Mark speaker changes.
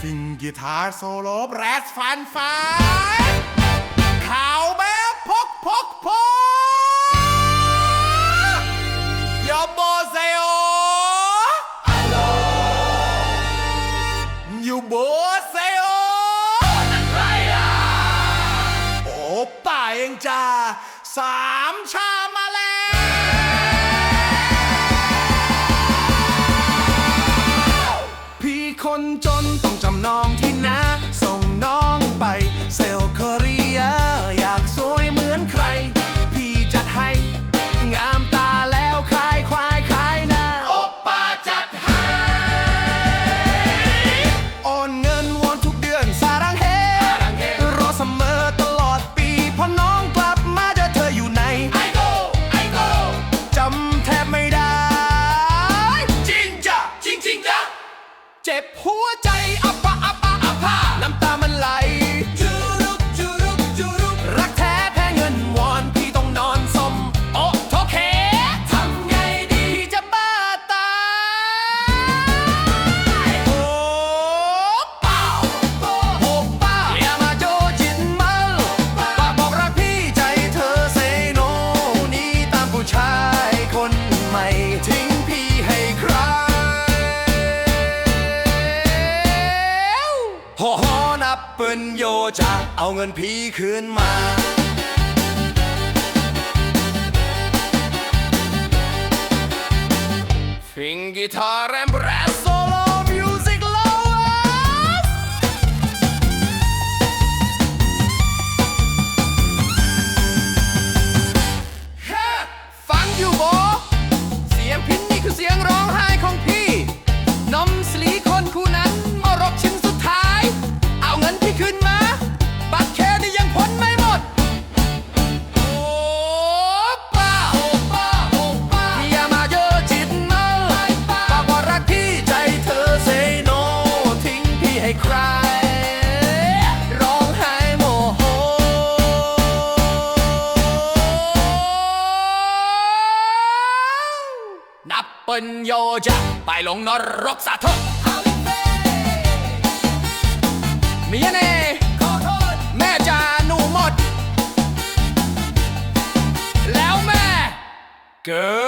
Speaker 1: ซิงกีตาร์โซโล่แบรสฟันฟ้าข่าวแบบพกพกพกยอมโบเซโอฮัลโหอยู่โบเซโอโอ้ป้าเองจ้าสามชามาแล้ว นจนต้องจำนองที่นา Der Pur มื่นโยจะเอาเงินพี่คืนมาฟิงกิทาร์แรมเบรส นับเป็นโยจะไปลงนรกสาธุมีเน่ขอโทษแม่จาหนูหมด แล้วแม่เกิด